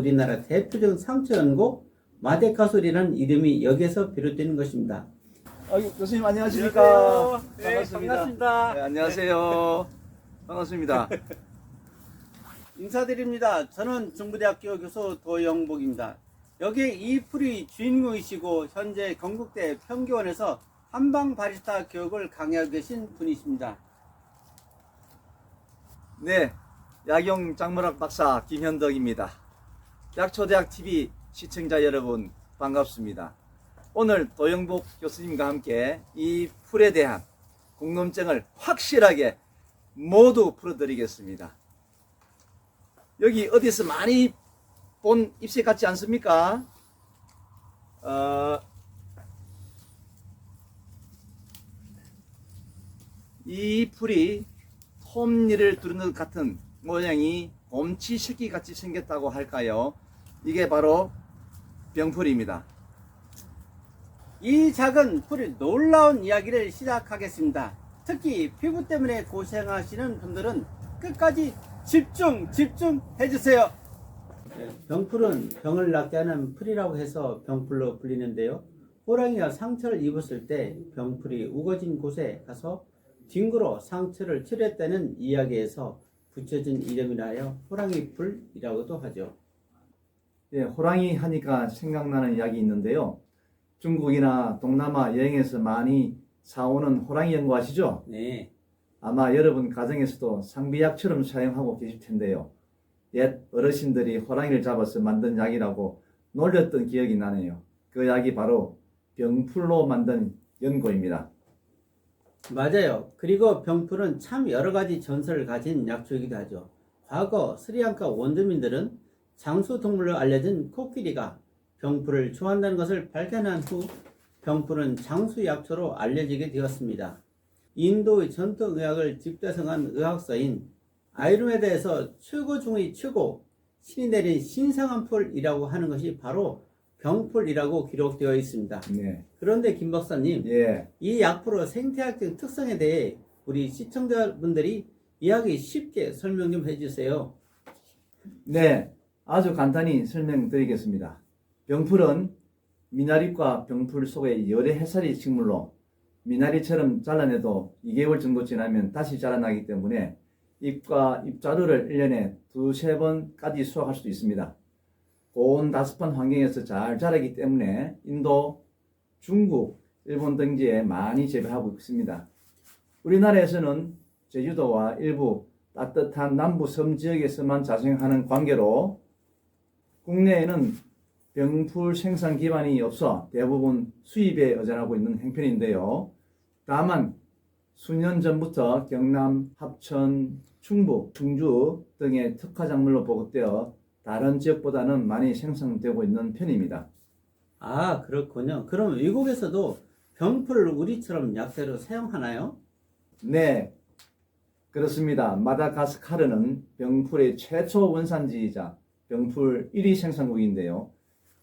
우리나라 대표적인 상처 연고 마데카솔이라는 이름이 여기에서 비롯되는 것입니다. 아, 교수님 안녕하십니까? 안녕하세요. 네, 반갑습니다. 반갑습니다. 네, 안녕하세요. 반갑습니다. 인사드립니다. 저는 중부대학교 교수 도영복입니다. 여기 이 풀이 주인공이시고 현재 경북대 평교원에서 한방 바리스타 교육을 강의하고 계신 분이십니다. 네, 야경 장문학 박사 김현덕입니다. 약초대학 TV 시청자 여러분 반갑습니다. 오늘 도영복 교수님과 함께 이 풀에 대한 궁금증을 확실하게 모두 풀어드리겠습니다. 여기 어디서 많이 본 입새 같지 않습니까? 어, 이 풀이 톱니를 두르는 것 같은 모양이 곰치 새끼 같이 생겼다고 할까요? 이게 바로 병풀입니다. 이 작은 풀이 놀라운 이야기를 시작하겠습니다. 특히 피부 때문에 고생하시는 분들은 끝까지 집중, 집중해 주세요. 병풀은 병을 낫게 하는 풀이라고 해서 병풀로 불리는데요. 호랑이가 상처를 입었을 때 병풀이 우거진 곳에 가서 뒹굴어 상처를 치료했다는 이야기에서 붙여진 이름이라 하여 호랑이풀이라고도 하죠. 예, 호랑이 하니까 생각나는 이야기 있는데요. 중국이나 동남아 여행에서 많이 사오는 호랑이 연구하시죠? 네. 아마 여러분 가정에서도 상비약처럼 사용하고 계실 텐데요. 옛 어르신들이 호랑이를 잡아서 만든 약이라고 놀렸던 기억이 나네요. 그 약이 바로 병풀로 만든 연고입니다. 맞아요. 그리고 병풀은 참 여러 가지 전설을 가진 약초이기도 하죠. 과거 스리랑카 원주민들은 장수 동물로 알려진 코끼리가 병풀을 좋아한다는 것을 발견한 후 병풀은 장수 약초로 알려지게 되었습니다. 인도의 전통 의학을 집대성한 의학서인 아유르메다에서 최고 중의 최고 신이 내린 신성한 풀이라고 하는 것이 바로 병풀이라고 기록되어 있습니다. 네. 그런데 김 박사님, 예. 이 약풀의 생태학적 특성에 대해 우리 시청자분들이 이야기 쉽게 설명 좀 해주세요. 네. 아주 간단히 설명드리겠습니다. 병풀은 미나리과 병풀 속의 열의 해살이 식물로 미나리처럼 잘라내도 2개월 정도 지나면 다시 자라나기 때문에 잎과 잎자루를 1년에 두세 번까지 수확할 수도 있습니다. 고온 다습한 환경에서 잘 자라기 때문에 인도, 중국, 일본 등지에 많이 재배하고 있습니다. 우리나라에서는 제주도와 일부 따뜻한 남부 섬 지역에서만 자생하는 관계로 국내에는 병풀 생산 기반이 없어 대부분 수입에 의존하고 있는 형편인데요. 다만 수년 전부터 경남, 합천, 충북, 충주 등의 특화 작물로 보급되어 다른 지역보다는 많이 생산되고 있는 편입니다. 아, 그렇군요. 그럼 외국에서도 병풀을 우리처럼 약재로 사용하나요? 네, 그렇습니다. 마다가스카르는 병풀의 최초 원산지이자 병풀 1위 생산국인데요.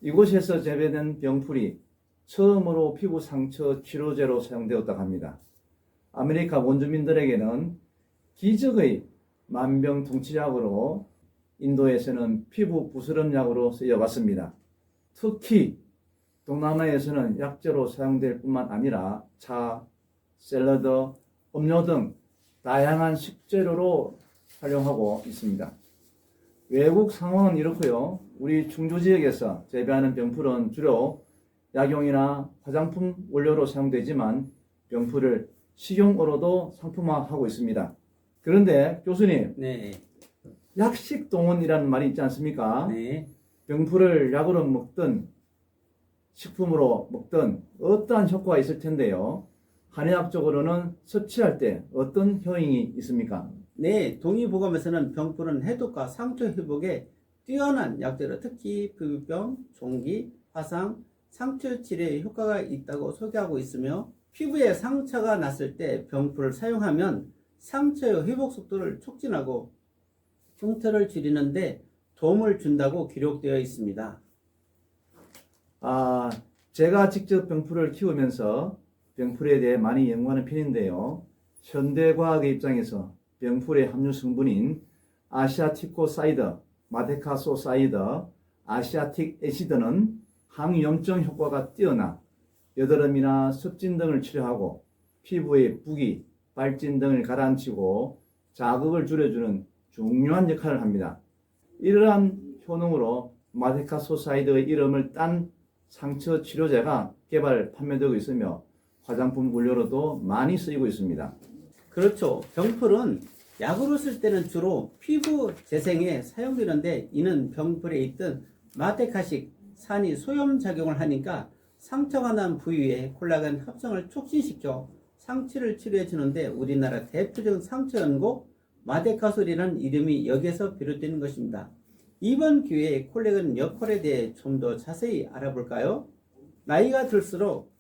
이곳에서 재배된 병풀이 처음으로 피부 상처 치료제로 사용되었다고 합니다. 아메리카 원주민들에게는 기적의 만병통치약으로 인도에서는 피부 부스럼 약으로 쓰여왔습니다. 특히 동남아에서는 약재로 사용될 뿐만 아니라 차, 샐러드, 음료 등 다양한 식재료로 활용하고 있습니다. 외국 상황은 이렇고요. 우리 충주 지역에서 재배하는 병풀은 주로 약용이나 화장품 원료로 사용되지만 병풀을 식용으로도 상품화하고 있습니다. 그런데 교수님, 네. 약식 동원이라는 말이 있지 않습니까? 네. 병풀을 약으로 먹든 식품으로 먹든 어떠한 효과가 있을 텐데요. 한의학적으로는 섭취할 때 어떤 효능이 있습니까? 네. 동의보감에서는 병풀은 해독과 상처 회복에 뛰어난 약재로 특히 피부병, 종기, 화상, 상처 치료에 효과가 있다고 소개하고 있으며 피부에 상처가 났을 때 병풀을 사용하면 상처의 회복 속도를 촉진하고 흉터를 줄이는데 도움을 준다고 기록되어 있습니다. 아, 제가 직접 병풀을 키우면서 병풀에 대해 많이 연구하는 편인데요. 현대과학의 입장에서 병풀의 함유 성분인 아시아티코사이드, 마데카소사이드, 아시아틱 애시드는 항염증 효과가 뛰어나 여드름이나 습진 등을 치료하고 피부의 부기, 발진 등을 가라앉히고 자극을 줄여주는 중요한 역할을 합니다. 이러한 효능으로 마데카소사이드의 이름을 딴 상처 치료제가 개발 판매되고 있으며 화장품 원료로도 많이 쓰이고 있습니다. 그렇죠. 병풀은 약으로 쓸 때는 주로 피부 재생에 사용되는데 이는 병풀에 있던 마테카식 산이 소염 작용을 하니까 상처가 난 부위에 콜라겐 합성을 촉진시켜 상처를 치료해 주는데 우리나라 대표적인 상처 연고 마데카솔이라는 이름이 여기에서 비롯되는 것입니다. 이번 기회에 콜라겐 역할에 대해 좀 더 자세히 알아볼까요? 나이가 들수록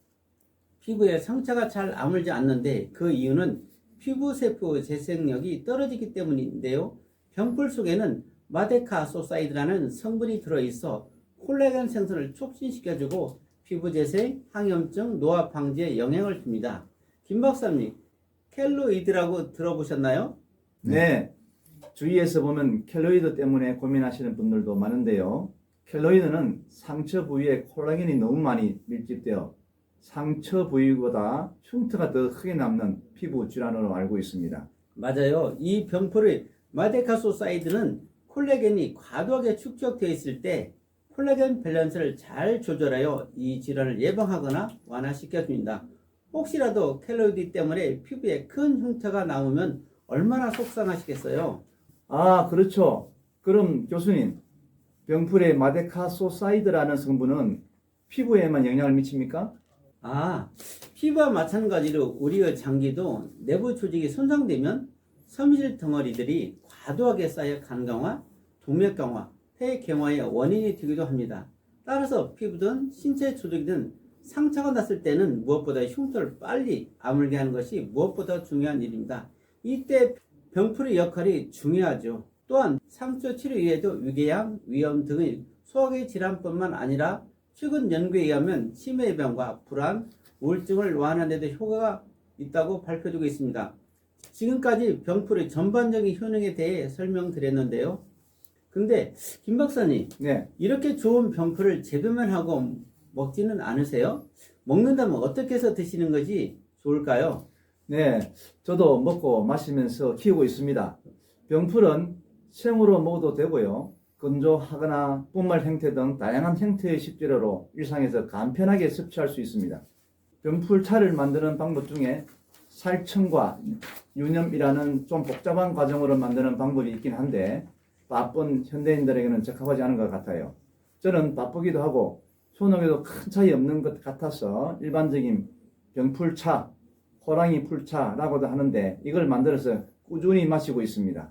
피부에 상처가 잘 아물지 않는데 그 이유는 피부 세포 재생력이 떨어지기 때문인데요. 병풀 속에는 마데카소사이드라는 성분이 들어있어 콜라겐 생성을 촉진시켜주고 피부 재생, 항염증, 노화 방지에 영향을 줍니다. 김 박사님, 켈로이드라고 들어보셨나요? 네. 주위에서 보면 켈로이드 때문에 고민하시는 분들도 많은데요. 켈로이드는 상처 부위에 콜라겐이 너무 많이 밀집되어 상처 부위보다 흉터가 더 크게 남는 피부 질환으로 알고 있습니다. 맞아요. 이 병풀의 마데카소사이드는 콜라겐이 과도하게 축적되어 있을 때 콜라겐 밸런스를 잘 조절하여 이 질환을 예방하거나 완화시켜 줍니다. 혹시라도 켈로이드 때문에 피부에 큰 흉터가 나오면 얼마나 속상하시겠어요? 아, 그렇죠. 그럼 교수님, 병풀의 마데카소사이드라는 성분은 피부에만 영향을 미칩니까? 아, 피부와 마찬가지로 우리의 장기도 내부 조직이 손상되면 섬유질 덩어리들이 과도하게 쌓여 간 강화, 동맥 강화, 폐 경화의 원인이 되기도 합니다. 따라서 피부든 신체 조직이든 상처가 났을 때는 무엇보다 흉터를 빨리 아물게 하는 것이 무엇보다 중요한 일입니다. 이때 병풀의 역할이 중요하죠. 또한 상처 치료 이외에도 위궤양, 위염 등의 소화기 질환뿐만 아니라 최근 연구에 의하면 치매병과 불안, 우울증을 완화하는 데 효과가 있다고 밝혀지고 있습니다. 지금까지 병풀의 전반적인 효능에 대해 설명드렸는데요. 근데 김 박사님 네. 이렇게 좋은 병풀을 재배만 하고 먹지는 않으세요? 먹는다면 어떻게 해서 드시는 것이 좋을까요? 네. 저도 먹고 마시면서 키우고 있습니다. 병풀은 생으로 먹어도 되고요. 건조하거나 분말 형태 등 다양한 형태의 식재료로 일상에서 간편하게 섭취할 수 있습니다. 병풀차를 만드는 방법 중에 살청과 유념이라는 좀 복잡한 과정으로 만드는 방법이 있긴 한데 바쁜 현대인들에게는 적합하지 않은 것 같아요. 저는 바쁘기도 하고 효능에도 큰 차이 없는 것 같아서 일반적인 병풀차, 호랑이 풀차라고도 하는데 이걸 만들어서 꾸준히 마시고 있습니다.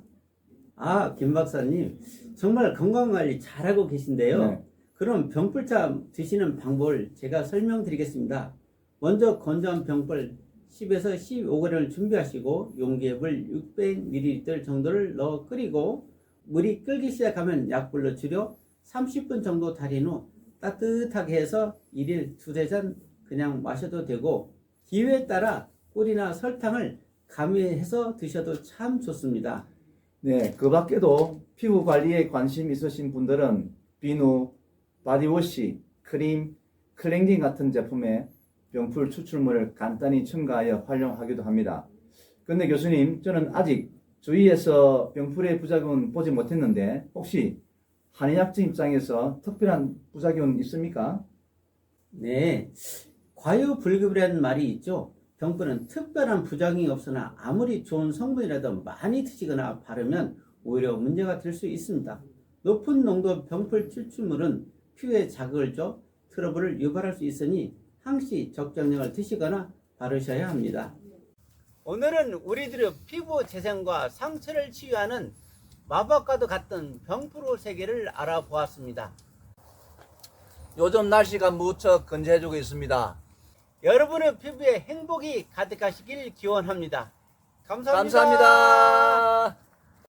아, 김 박사님 정말 건강관리 잘하고 계신데요. 네. 그럼 병풀차 드시는 방법을 제가 설명드리겠습니다. 먼저 건조한 병풀 10에서 15g을 준비하시고 용기에 물 600ml 정도를 넣어 끓이고 물이 끓기 시작하면 약불로 줄여 30분 정도 달인 후 따뜻하게 해서 1일 두세 잔 그냥 마셔도 되고 기회에 따라 꿀이나 설탕을 가미해서 드셔도 참 좋습니다. 네, 그 밖에도 피부 관리에 관심 있으신 분들은 비누, 바디워시, 크림, 클렌징 같은 제품에 병풀 추출물을 간단히 첨가하여 활용하기도 합니다. 근데 교수님, 저는 아직 주위에서 병풀의 부작용은 보지 못했는데 혹시 한의학적 입장에서 특별한 부작용 있습니까? 네, 과유불급이라는 말이 있죠. 병풀은 특별한 부작용이 없으나 아무리 좋은 성분이라도 많이 드시거나 바르면 오히려 문제가 될 수 있습니다. 높은 농도 병풀 추출물은 피부에 자극을 줘 트러블을 유발할 수 있으니 항시 적정량을 드시거나 바르셔야 합니다. 오늘은 우리들의 피부 재생과 상처를 치유하는 마법과도 같은 병풀의 세계를 알아보았습니다. 요즘 날씨가 무척 건조해지고 있습니다. 여러분의 피부에 행복이 가득하시길 기원합니다. 감사합니다. 감사합니다.